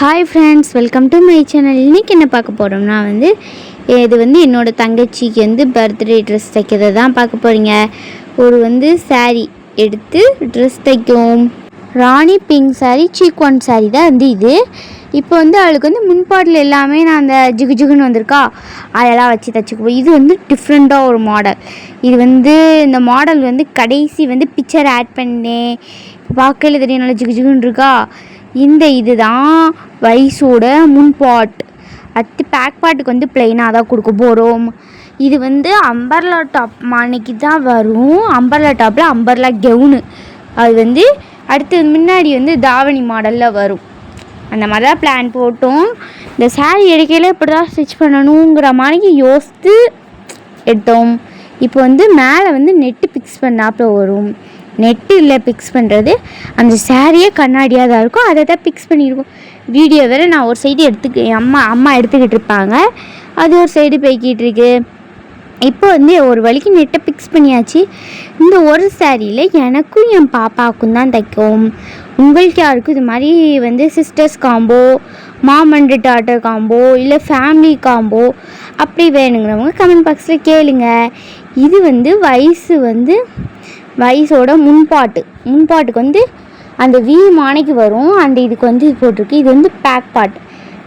Hi friends welcome to my channel இன்றைக்கி என்ன பார்க்க போகிறோம்னா வந்து இது வந்து என்னோடய தங்கச்சிக்கு வந்து பர்த்டே ட்ரெஸ் தைக்கிறது தான் பார்க்க போகிறீங்க ஒரு வந்து saree எடுத்து ட்ரெஸ் தைக்கும். Rani pink saree sequin saree தான் வந்து இது. இப்போ வந்து அவளுக்கு வந்து முன்பாட்டில் எல்லாமே நான் அந்த ஜிகு ஜிகுன்னு வந்திருக்கா அதெல்லாம் வச்சு தைச்சிக்குவோம். இது வந்து டிஃப்ரெண்ட்டாக ஒரு மாடல் இது வந்து இந்த மாடல் வந்து கடைசி வந்து பிக்சர் ஆட் பண்ணேன். பார்க்கல தெரியும் நல்லா ஜிகு ஜிகுன்னு இருக்கா. இந்த இதுதான் வயசோட முன்பாட். அடுத்து பேக் பாட்டுக்கு வந்து பிளெயினாக தான் கொடுக்க போகிறோம் இது வந்து அம்பர்லா டாப் மாணிக்கு தான் வரும். அம்பர்லா டாப்பில் அம்பர்லா கெவுனு அது வந்து அடுத்து முன்னாடி வந்து தாவணி மாடலில் வரும். அந்த மாதிரி தான் பிளான் போட்டோம். இந்த saree எடுக்கையில் இப்படி தான் ஸ்டிச் பண்ணணுங்கிற மாதிரி யோசித்து எடுத்தோம். இப்போ வந்து மேலே வந்து நெட்டு ஃபிக்ஸ் பண்ணாப்புல வரும். நெட்டு இல்லை பிக்ஸ் பண்ணுறது அந்த சாரியே கண்ணாடியாக தான் இருக்கும். அதை தான் பிக்ஸ் பண்ணியிருக்கோம் வீடியோ வேறு நான் ஒரு சைடு எடுத்துக்க என் அம்மா அம்மா எடுத்துக்கிட்டு இருப்பாங்க. அது ஒரு சைடு போய்கிட்டு இருக்கு. இப்போ வந்து ஒரு வழிக்கு நெட்டை பிக்ஸ் பண்ணியாச்சு. இந்த ஒரு சாரியில் எனக்கும் என் பாப்பாவுக்கும் தான் தைக்கும். உங்களுக்கு யாருக்கும் இது மாதிரி வந்து sisters combo mom and daughter combo இல்லை ஃபேமிலி காம்போ அப்படி வேணுங்கிறவங்க கமெண்ட் பாக்ஸில் கேளுங்க. இது வந்து வயசு வந்து வயசோட முன்பாட்டு. முன்பாட்டுக்கு வந்து அந்த வி மானைக்கு வரும். அந்த இதுக்கு வந்து இது போட்டிருக்கு. இது வந்து பேக் பாட்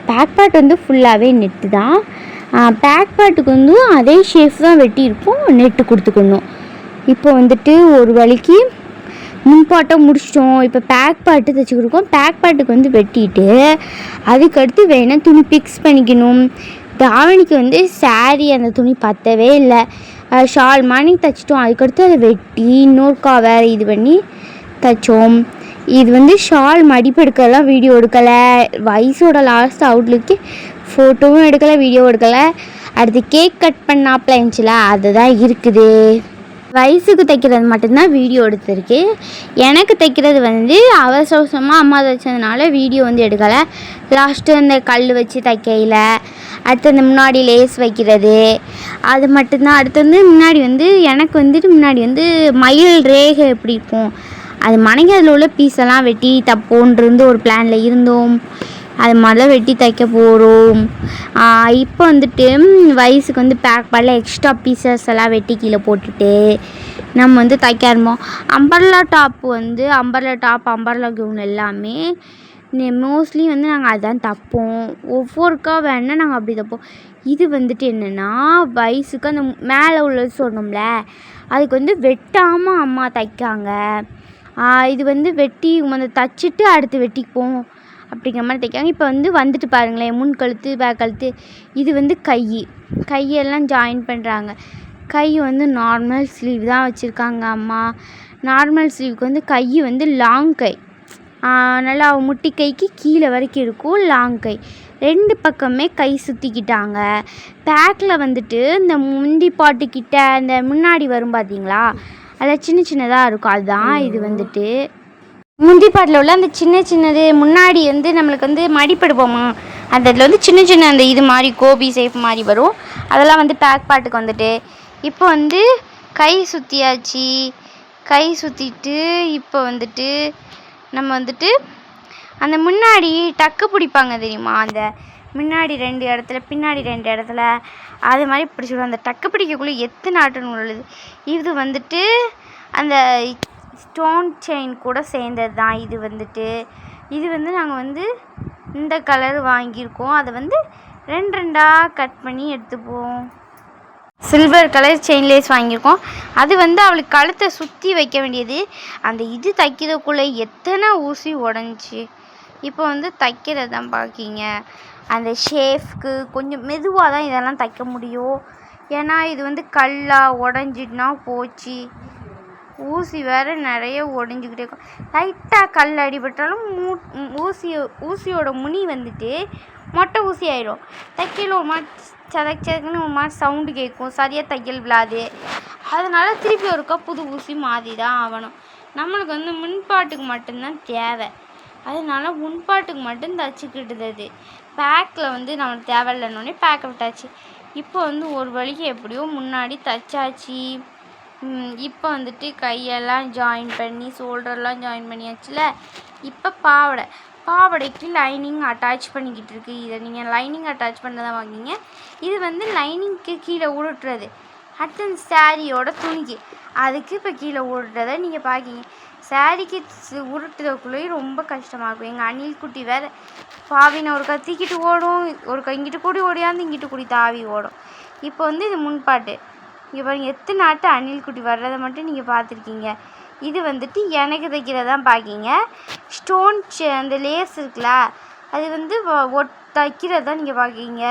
பேக் பாட் வந்து ஃபுல்லாகவே நெட்டு தான். பேக் பாட்டுக்கு வந்து அதே ஷேஃப் தான் வெட்டியிருப்போம். நெட்டு கொடுத்துக்கணும். இப்போ வந்துட்டு ஒரு வழிக்கு முன்பாட்டை முடிச்சிட்டோம். இப்போ பேக் பாட்டு தைச்சி கொடுக்கோம். பேக் பாட்டுக்கு வந்து வெட்டிட்டு அதுக்கடுத்து வேணால் துணி பிக்ஸ் பண்ணிக்கணும். தாவணிக்கு வந்து சாரீ அந்த துணி பத்தவே இல்லை. ஷால் மாதிரி தைச்சிட்டோம். அதுக்கடுத்து அதை வெட்டி இன்னொருக்கா வேறு இது பண்ணி தைச்சோம். இது வந்து ஷால் மடிப்பு எடுக்கலாம் வீடியோ எடுக்கலை. வயசோட லாஸ்ட் அவுட்லுக்கு ஃபோட்டோவும் எடுக்கலை வீடியோ எடுக்கலை. அடுத்து கேக் கட் பண்ணாப்ல இருந்துச்சுல அதுதான் இருக்குது. வயசுக்கு தைக்கிறது மட்டும்தான் வீடியோ எடுத்திருக்கு. எனக்கு தைக்கிறது வந்து அவசர அவசரமாக அம்மா தைச்சதுனால வீடியோ வந்து எடுக்கலை. லாஸ்ட்டு அந்த கல் வச்சு தைக்கையில் அடுத்து அந்த முன்னாடி லேஸ் வைக்கிறது அது மட்டும்தான். அடுத்து வந்து முன்னாடி வந்து எனக்கு வந்துட்டு முன்னாடி வந்து மயில் ரேகை எப்படி இருக்கும் அது மனைக்கு அதில் உள்ள பீஸெல்லாம் வெட்டி தப்போன்றிருந்து ஒரு பிளானில் இருந்தோம். அது மாதிரிலாம் வெட்டி தைக்க போகிறோம் இப்போ வந்துட்டு வயசுக்கு வந்து பேக் பண்ணல எக்ஸ்ட்ரா பீசஸ் எல்லாம் வெட்டி கீழே போட்டுட்டு நம்ம வந்து தைக்க ஆரம்பம் அம்பர்லா டாப் வந்து அம்பர்லா டாப் அம்பர்லா கவுன் எல்லாமே மோஸ்ட்லி வந்து நாங்கள் அதான் தைப்போம். ஒவ்வொருக்கா வேணால் நாங்கள் அப்படி தைப்போம். இது வந்துட்டு என்னென்னா வயசுக்கு அந்த மேலே உள்ளது சொன்னோம்ல அதுக்கு வந்து வெட்டாமல் அம்மா தைக்காங்க. இது வந்து வெட்டி வந்து தச்சுட்டு அடுத்து வெட்டிப்போம். அப்படிங்கிற மாதிரி தைக்காங்க இப்போ வந்து வந்துட்டு பாருங்களேன் முன் கழுத்து பேக் கழுத்து இது வந்து கை. கையெல்லாம் ஜாயின் பண்ணுறாங்க கை வந்து நார்மல் ஸ்லீவ் தான் வச்சுருக்காங்க அம்மா. நார்மல் ஸ்லீவுக்கு வந்து கை வந்து லாங் கை. நல்லா முட்டி கைக்கு கீழே வரைக்கும் இருக்கும் லாங் கை. ரெண்டு பக்கமே கை சுற்றிக்கிட்டாங்க பேக்கில் வந்துட்டு இந்த முந்தி பாட்டுக்கிட்ட இந்த முன்னாடி வரும் பார்த்தீங்களா அதில் சின்ன சின்னதாக இருக்கும். அதுதான் இது வந்துட்டு. முந்தி பாட்டில் உள்ள அந்த சின்ன சின்னது முன்னாடி வந்து நம்மளுக்கு வந்து மடிப்படுவோமா? அந்த இதில் வந்து சின்ன சின்ன அந்த இது மாதிரி கோபி சேஃப் மாதிரி வரும். அதெல்லாம் வந்து பேக் பாட்டுக்கு வந்துட்டு இப்போ வந்து கை சுற்றியாச்சு கை சுற்றிட்டு இப்போ வந்துட்டு நம்ம வந்துட்டு அந்த முன்னாடி டக்கு பிடிப்பாங்க தெரியுமா? அந்த முன்னாடி ரெண்டு இடத்துல பின்னாடி ரெண்டு இடத்துல அது மாதிரி பிடிச்சிடும். அந்த டக்கு பிடிக்கக்குள்ளே எத்தனை ஆட்டுன்னு உள்ளது. இது வந்துட்டு அந்த ஸ்டோன் செயின் கூட சேர்ந்தது தான் இது வந்துட்டு இது வந்து நாங்கள் வந்து இந்த கலர் வாங்கியிருக்கோம். அதை வந்து ரெண்டு ரெண்டாக கட் பண்ணி எடுத்துப்போம். சில்வர் கலர் செயின் லேஸ் வாங்கியிருக்கோம். அது வந்து அவளுக்கு கழுத்தை சுற்றி வைக்க வேண்டியது. அந்த இது தைக்கிறதுக்குள்ளே எத்தனை ஊசி உடஞ்சி. இப்போ வந்து தைக்கிறது தான் பார்க்கிங்க அந்த ஷேஃப்க்கு கொஞ்சம் மெதுவாக தான் இதெல்லாம் தைக்க முடியும். ஏன்னா இது வந்து கல்லாக உடஞ்சிட்டுனா போச்சு. ஊசி வேறு நிறைய உடஞ்சிக்கிட்டே இருக்கும் லைட்டாக கல் அடிபட்டாலும் மூ ஊசி ஊசியோட முனி வந்துட்டு மொட்டை ஊசி ஆயிடும் தைக்கல ஒரு மாதிரி சதக் சதக்குன்னு ஒரு மாதிரி சவுண்டு கேட்கும். சரியாக தையல் விழாது. அதனால் திருப்பி ஒருக்கா புது ஊசி மாதிரி தான் ஆகணும். நம்மளுக்கு வந்து முன்பாட்டுக்கு மட்டும்தான் தேவை. அதனால முன்பாட்டுக்கு மட்டும் தச்சுக்கிட்டுது. பேக்கில் வந்து நம்மளுக்கு தேவையில்லைன்னொடனே பேக்கை விட்டாச்சு. இப்போ வந்து ஒரு வழிக்கு எப்படியோ முன்னாடி தச்சாச்சு. இப்போ வந்துட்டு கையெல்லாம் ஜாயின் பண்ணி ஷோல்டர்லாம் ஜாயின் பண்ணியாச்சுல? இப்போ பாவாடை. பாவாடைக்கு லைனிங் அட்டாச் பண்ணிக்கிட்டு இருக்கு. இதை நீங்கள் லைனிங் அட்டாச் பண்ணதான் வாங்கிங்க இது வந்து லைனிங்க்கு கீழே உருட்டுறது. அடுத்து அந்த சாரியோட துணிக்கு. அதுக்கு இப்போ கீழே உருட்டுறதை நீங்கள் பார்க்கிங்க சாரிக்கு உருட்டுறதுக்குள்ளேயும் ரொம்ப கஷ்டமாகும் எங்கள் அணில் குட்டி வேறு பாவினை ஒரு கத்திக்கிட்டு ஓடும். ஒரு இங்கிட்டு கூடி ஓடியாந்து இங்கிட்டு கூடி தாவி ஓடும். இப்போ வந்து இது முன்பாட்டு. இங்கே பாருங்க எத்தனை நாட்டு அணில் குட்டி வர்றதை மட்டும் நீங்கள் பார்த்துருக்கீங்க. இது வந்துட்டு எனக்கு தைக்கிறதான் பார்க்கிங்க. ஸ்டோன் அந்த லேஸ் இருக்குல்ல அது வந்து ஒட் தைக்கிறது தான் நீங்கள் பார்க்கிங்க.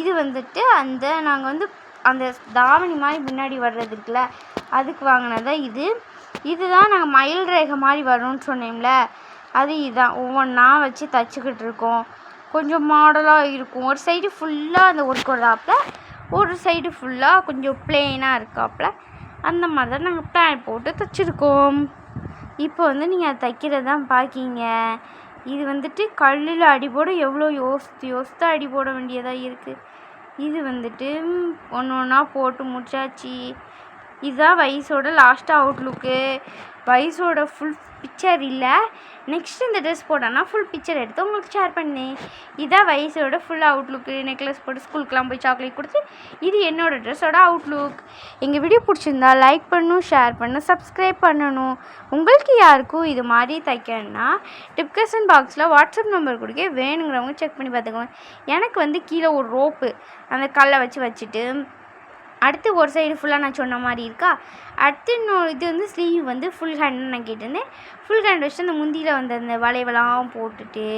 இது வந்துட்டு அந்த நாங்கள் வந்து அந்த தாவணி மாதிரி முன்னாடி வர்றது இருக்குல்ல அதுக்கு வாங்கினதான் இது. இதுதான் நாங்கள் மயில் ரேகை மாதிரி வரும்னு சொன்னோம்ல அது இதுதான் ஒவ்வொன்றா வச்சு தச்சுக்கிட்டு இருக்கோம். கொஞ்சம் மாடலாக இருக்கும். ஒரு சைடு ஃபுல்லாக அந்த ஒர்க் வராப்புல ஒரு சைடு ஃபுல்லாக கொஞ்சம் பிளெயினாக இருக்காப்புல அந்த மாதிரி தான் நாங்கள் பிளான் போட்டு தைச்சிருக்கோம். இப்போ வந்து நீங்கள் அதை தைக்கிறது தான் பார்க்கிங்க இது வந்துட்டு கல்லில் அடி போட எவ்வளோ யோசித்து யோசித்து அடி போட வேண்டியதாக இருக்குது இது வந்துட்டு ஒன்று ஒன்றா போட்டு முடிச்சாச்சு. இதுதான் வயசோட லாஸ்ட் அவுட்லுக்கு வயசோட ஃபுல் பிக்சர் இல்லை. நெக்ஸ்ட் இந்த ட்ரெஸ் போட்டோன்னா ஃபுல் பிக்சர் எடுத்து உங்களுக்கு ஷேர் பண்ணேன். இதான் வயசோட ஃபுல் அவுட்லுக்கு நெக்லஸ் போட்டு ஸ்கூலுக்குலாம் போய் சாக்லேட் கொடுத்து இது என்னோட ட்ரெஸ்ஸோட அவுட்லுக் எங்கள் வீடியோ பிடிச்சிருந்தா லைக் பண்ணணும் ஷேர் பண்ணணும் சப்ஸ்கிரைப் பண்ணணும். உங்களுக்கு யாருக்கும் இது மாதிரி தைக்கணும்னா டிஸ்கஷன் பாக்ஸில் வாட்ஸ்அப் நம்பர் கொடுக்க வேணுங்கிறவங்க செக் பண்ணி பார்த்துக்கோங்க. எனக்கு வந்து கீழே ஒரு ரோப்பு அந்த கல்லை வச்சு வச்சுட்டு அடுத்து ஒரு சைடு ஃபுல்லாக நான் சொன்ன மாதிரி இருக்கா? அடுத்து இன்னொரு இது வந்து ஸ்லீவ் வந்து ஃபுல் ஹேண்டுன்னு நான் கேட்டிருந்தேன். ஃபுல் ஹேண்ட் வச்சுட்டு அந்த முந்தியில் வந்த அந்த வளைவெல்லாம் போட்டுட்டு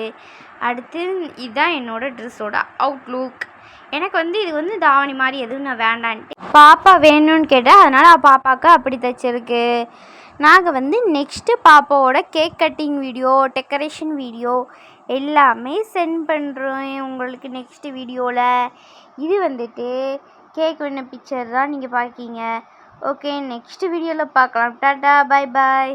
அடுத்து இதுதான் என்னோடய ட்ரெஸ்ஸோட அவுட்லுக் எனக்கு வந்து இது வந்து தாவணி மாதிரி எதுவும் நான் வேண்டான்ட்டு. பாப்பா வேணும்னு கேட்டேன் அதனால் பாப்பாவுக்கு அப்படி தைச்சிருக்கு. நாங்கள் வந்து நெக்ஸ்ட்டு பாப்பாவோட cake cutting video decoration video எல்லாமே சென்ட் பண்ணுறோம் உங்களுக்கு நெக்ஸ்ட்டு வீடியோவில் இது வந்துட்டு கேக் வேண பிக்சர் தான் நீங்கள் பார்க்கீங்க. ஓகே நெக்ஸ்ட் வீடியோவில் பார்க்கலாம். Tata bye bye